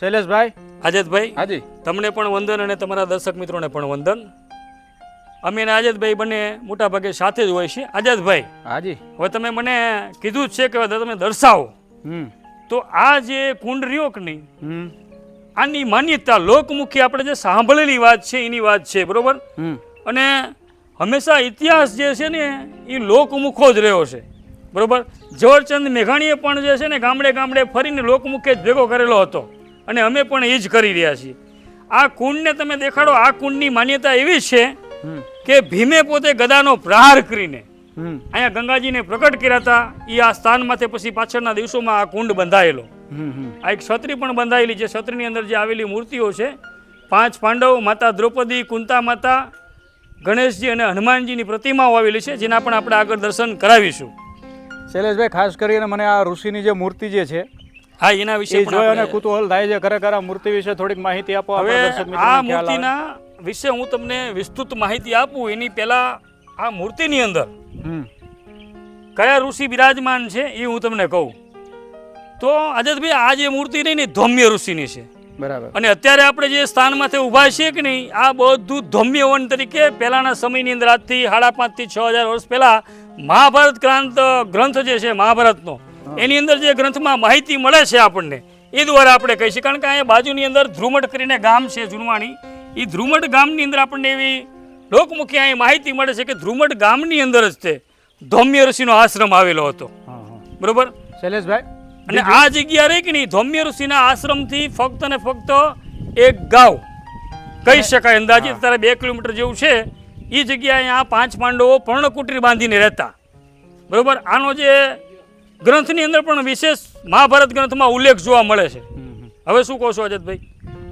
શૈલેષભાઈ? આજેદભાઈ હાજી. તમને પણ વંદન અને તમારા દર્શક મિત્રોને પણ વંદન. અમે અને આઝાદભાઈ બંને મોટા ભાગે સાથે જ હોય છે આઝાદભાઈ હાજી. હવે તમે મને કીધું જ છે કે તમે દર્શાવો. તો આ જે કુંડ રહ્યો કે નહીં આની માન્યતા લોકમુખી આપણે જે સાંભળેલી વાત છે એની વાત છે બરોબર? અને હંમેશા ઇતિહાસ જે છે ને એ લોકમુખો જ રહ્યો છે. બરોબર? ઝવેરચંદ મેઘાણીએ પણ જે છે ને ગામડે ગામડે ફરીને લોકમુખે જ ભેગો કરેલો હતો. અને અમે પણ એ જ કરી રહ્યા છીએ. આ કુંડને તમે દેખાડો આ કુંડની માન્યતા એવી છે કે ભીમે પોતે ગદાનો પ્રહાર કરીને અહીંયા ગંગાજીને પ્રગટ કર્યા હતા. એ આ સ્થાનમાંથી પછી પાછળના દિવસોમાં આ કુંડ બંધાયેલો. આ એક છત્રી પણ બંધાયેલી છે. છત્રીની અંદર જે આવેલી મૂર્તિઓ છે પાંચ પાંડવ માતા દ્રૌપદી કુંતા માતા ગણેશજી અને હનુમાનજીની પ્રતિમાઓ આવેલી છે જેના પણ આપણે આગળ દર્શન કરાવીશું. શૈલેષભાઈ ખાસ કરીને મને આ ઋષિની જે મૂર્તિ જે છે હા એના વિશે જોઈ અને કુતૂહલ થાય છે. ખરેખર આ મૂર્તિ વિશે થોડીક માહિતી આપો હવે આ મૂર્તિના વિશે હું તમને વિસ્તૃત માહિતી આપું. એની પહેલા આ મૂર્તિની અંદર કયા ઋષિ બિરાજમાન છે એ હું તમને કહું. તો આઝાદભાઈ આ જે મૂર્તિ નહીં ને ધૌમ્ય ઋષિની છે. બરાબર. અને અત્યારે આપણે જે સ્થાનમાંથી ઊભા છીએ કે નહીં આ બધું ધૌમ્ય વન તરીકે પહેલાના સમયની અંદર આજથી સાડા પાંચથી છ હજાર વર્ષ પહેલાં મહાભારત ગ્રંથ ગ્રંથ જે છે મહાભારતનો એની અંદર જે ગ્રંથમાં માહિતી મળે છે આપણને એ દ્વારા આપણે કહી શકીએ કારણ કે અહીંયા બાજુની અંદર ધ્રુમટ કરીને ગામ છે જુનવાણી. એ ધ્રુમટ ગામની અંદર આપણને એવી લોકમુખી અહીં માહિતી મળે છે કે ધ્રુમટ ગામની અંદર જ તે ધૌમ્ય ઋષિનો આશ્રમ આવેલો હતો. બરોબર? શૈલેષભાઈ અને આ જગ્યા રહી કે નહીં ધૌમ્ય ઋષિના આશ્રમથી ફક્ત ને ફક્ત એક ગાવ. કહી શકાય અંદાજિત અત્યારે બે કિલોમીટર જેવું છે. એ જગ્યાએ આ પાંચ પાંડવો પર્ણકુટીર બાંધીને રહેતા. બરોબર? આનો જે ગ્રંથની અંદર પણ વિશેષ મહાભારત ગ્રંથમાં ઉલ્લેખ જોવા મળે છે. હવે શું કહો છો અજતભાઈ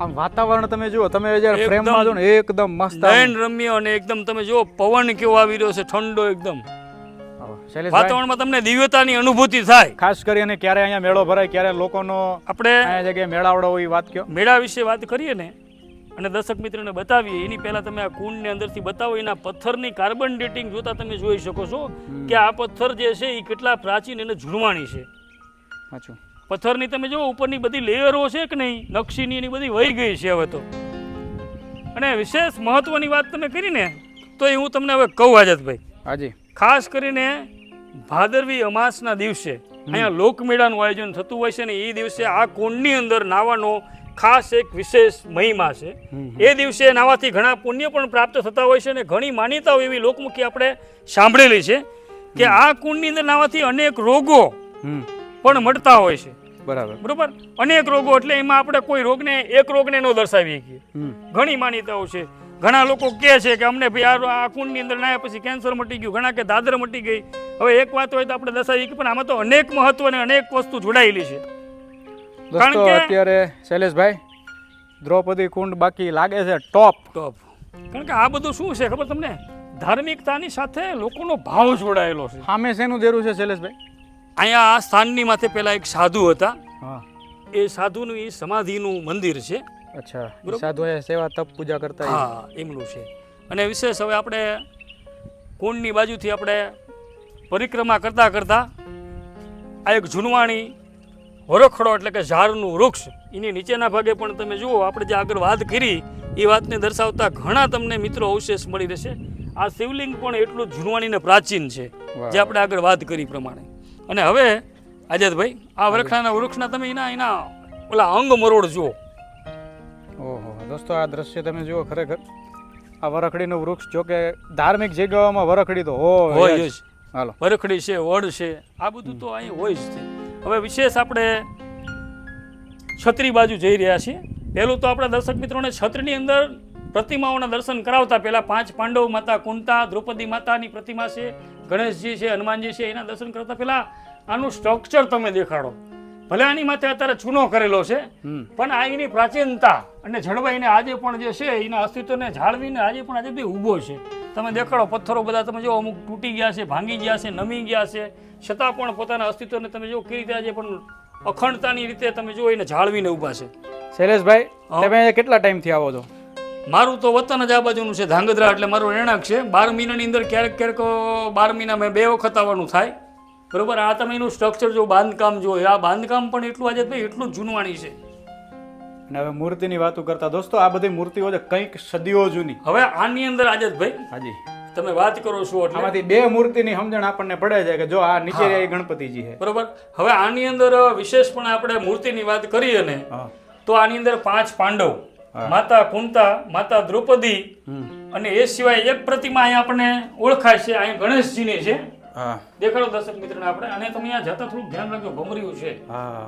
આમ વાતાવરણ તમે જુઓ તમે જ્યારે ફ્રેમમાં જો ને એકદમ મસ્ત. નયન રમ્ય અને એકદમ તમે જુઓ પવન કેવો આવી રહ્યો છે ઠંડો એકદમ. વાતાવરણમાં તમને દિવ્યતાની અનુભૂતિ થાય ખાસ કરીને ક્યારે અહીંયા મેળો ભરાય ક્યારે લોકોનો આપણે જગ્યાએ મેળાવડો હોય એ વાત કયો મેળા વિશે વાત કરીએ ને અને દર્શક મિત્રોને બતાવીએ એની પહેલાં તમે આ કુંડની અંદરથી બતાવો એના પથ્થરની કાર્બન ડેટિંગ જોતા તમે જોઈ શકો છો કે આ પથ્થર જે છે એ કેટલા પ્રાચીન અને જૂનવાણી છે. પથ્થરની તમે જુઓ ઉપરની બધી લેયરો છે કે નહીં નકશીની એની બધી વહી ગઈ છે હવે તો. અને વિશેષ મહત્વની વાત તમે કરીને તો એ હું તમને હવે કહું આઝાદભાઈ. હાજી. ખાસ કરીને ભાદરવી અમાસના દિવસે અહીંયા લોકમેળાનું આયોજન થતું હોય છે ને એ દિવસે આ કુંડની અંદર નાવાનો ખાસ એક વિશેષ મહિમા છે. એ દિવસે નાવાથી ઘણા પુણ્ય પણ પ્રાપ્ત થતા હોય છે અને ઘણી માન્યતાઓ એવી લોકમુખી આપણે સાંભળેલી છે કે આ કુંડની અંદર નાવાથી અનેક રોગો પણ મળતા હોય છે. બરાબર. બરોબર? અનેક રોગો એટલે એમાં આપણે કોઈ રોગને એક રોગને ન દર્શાવી શકીએ ઘણી માન્યતાઓ છે. ઘણા લોકો કહે છે કે અમને ભાઈ આ કુંડની અંદર નાયા પછી કેન્સર મટી ગયું ઘણા કે દાદર મટી ગઈ. હવે એક વાત હોય તો આપણે દર્શાવી કે પણ આમાં તો અનેક મહત્વ અને અનેક વસ્તુ જોડાયેલી છે. દોસ્તો અત્યારે શૈલેષભાઈ દ્રૌપદી કુંડ બાકી લાગે છે ટોપ ટોપ કારણ કે આ બધું શું છે ખબર તમને? ધાર્મિકતાની સાથે લોકોનો ભાવ જોડાયેલો છે. સામે શેનું દેરું છે શૈલેષભાઈ? અહીંયા આ સ્થાનની માથે પેલા એક સાધુ હતા. હા. એ સાધુનું એ સમાધિનું મંદિર છે. અચ્છા સાધુ સાધુએ સેવા તપ પૂજા કરતા હા એમનું છે. અને વિશેષ હવે આપણે કુંડની બાજુથી આપણે પરિક્રમા કરતાં કરતાં આ એક જૂનવાણી વરખડો એટલે કે ઝાડનું વૃક્ષ. એની નીચેના ભાગે પણ તમે જુઓ આપણે જે આગળ વાત કરી એ વાતને દર્શાવતા ઘણા તમને મિત્રો અવશેષ મળી રહેશે. આ શિવલિંગ પણ એટલું જ જૂનવાણી ને પ્રાચીન છે જે આપણે આગળ વાત કરી પ્રમાણે. અને હવે આઝાદભાઈ આ વરખડાના વૃક્ષના તમે એના એના ઓલા અંગ મરોડ જુઓ. ઓહો દોસ્તો આ દ્રશ્ય તમે જુઓ ખરેખર. આ વરખડીનું વૃક્ષ જો કે ધાર્મિક જગ્યાઓમાં વરખડી તો હોય. જ. હાલો. વરખડી છે વડ છે આ બધું તો અહીં હોય જ છે. હવે વિશેષ આપણે છત્રી બાજુ જઈ રહ્યા છીએ. પહેલું તો આપણા દર્શક મિત્રોને છત્રીની અંદર પ્રતિમાઓના દર્શન કરાવતા પહેલાં પાંચ પાંડવ માતા કુંતા દ્રૌપદી માતાની પ્રતિમા છે ગણેશજી છે હનુમાનજી છે એના દર્શન કરતા પહેલાં આનું સ્ટ્રક્ચર તમે દેખાડો. ભલે આની માથે અત્યારે ચૂનો કરેલો છે પણ આ એની પ્રાચીનતા અને જળવાઈને આજે પણ જે છે એના અસ્તિત્વને જાળવીને આજે પણ આજે બી ઊભો છે. તમે દેખાડો પથ્થરો બધા તમે જો અમુક તૂટી ગયા છે ભાંગી ગયા છે નમી ગયા છે. છતાં પણ પોતાના અસ્તિત્વને તમે જો કઈ રીતે આજે પણ અખંડતાની રીતે તમે જો એને જાળવીને ઊભા છે. શૈલેષભાઈ. તમે કેટલા ટાઈમથી આવો છો? મારું તો વતન જ આ બાજુનું છે ધાંગધ્રા એટલે મારું રહેણાંક છે. બાર મહિનાની અંદર ક્યારેક ક્યારેક બાર મહિના મેં બે વખત આવવાનું થાય. બરોબર? આ તમે એનું સ્ટ્રક્ચર જો બાંધકામ જો આ બાંધકામ પણ એટલું આજે ભાઈ એટલું જૂનવાણી છે. અને હવે મૂર્તિની વાતો કરતા દોસ્તો આ બધી મૂર્તિઓ છે કંઈક સદીઓ જૂની. હવે આની અંદર આજે ભાઈ હાજી. તમે વાત કરો છો એટલે આમાંથી બે મૂર્તિની સમજણ આપણને પડે છે કે જો આ નીચે એ ગણપતિજી છે. બરોબર? હવે આની અંદર વિશેષપણે આપણે મૂર્તિની વાત કરીએ ને તો આની અંદર પાંચ પાંડવ માતા કુંતા માતા દ્રૌપદી અને એ સિવાય એક પ્રતિમા અહીં આપણને ઓળખાય છે અહીં ગણેશજીની છે. દેખાડો દર્શક મિત્રને આપણે. અને તમે અહીંયા જતા થોડું ધ્યાન રાખજો ભમર્યું છે. હા.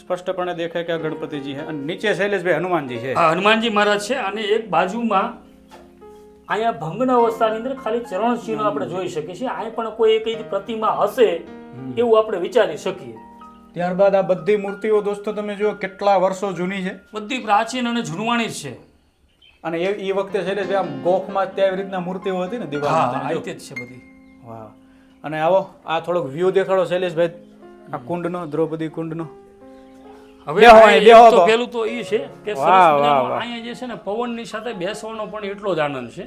સ્પષ્ટપણે દેખાય કે આ ગણપતિજી છે. અને નીચે શૈલેષભાઈ હનુમાનજી છે. હનુમાનજી મહારાજ છે. અને એક બાજુમાં અહીંયા ભંગન અવસ્થાની અંદર ખાલી ચરણ ચિહ્નો આપણે જોઈ શકીએ છીએ. અહીં પણ કોઈ એક પ્રતિમા હશે એવું આપણે વિચારી શકીએ. ત્યારબાદ આ બધી મૂર્તિઓ દોસ્તો તમે જો કેટલા વર્ષો જૂની છે. બધી પ્રાચીન અને જૂનવાણી જ છે. અને એ એ વખતે શૈલેષભાઈ આમ ગોખમાં ત્યાં એવી રીતના મૂર્તિઓ હતી ને આ રીતે જ છે બધી. વાહ. અને આવો આ થોડોક વ્યૂ દેખાડો શૈલેષભાઈ આ કુંડનો દ્રૌપદી કુંડનો. હવે બેહો તો. પેલું તો એ છે કે સરસ વાહ, વાહ, મજાનું વાહ. અહીંયા જે છે ને પવનની સાથે બેસવાનો પણ એટલો જ આનંદ છે.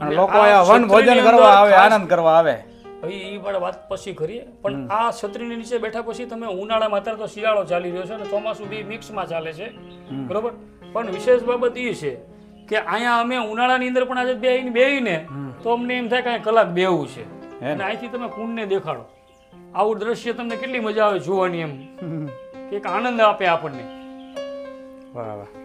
અને લોકો અહીંયા વન ભોજન કરવા આવે આનંદ કરવા આવે. ભાઈ એ પણ વાત પછી કરીએ. પણ આ છત્રીની નીચે બેઠા પછી તમે ઉનાળામાં અત્યારે તો શિયાળો ચાલી રહ્યો છે અને ચોમાસું બી મિક્સમાં ચાલે છે. બરોબર? પણ વિશેષ બાબત એ છે કે અહીંયા અમે ઉનાળાની અંદર પણ આજે બેહીને બેહીને તો અમને એમ થાય કે કલાક બેવું છે. અને અહીંથી તમે કુંડને દેખાડો. આવું દ્રશ્ય તમને કેટલી મજા આવે જોવાની એમ. એક આનંદ આપે આપણને. વાહ વાહ.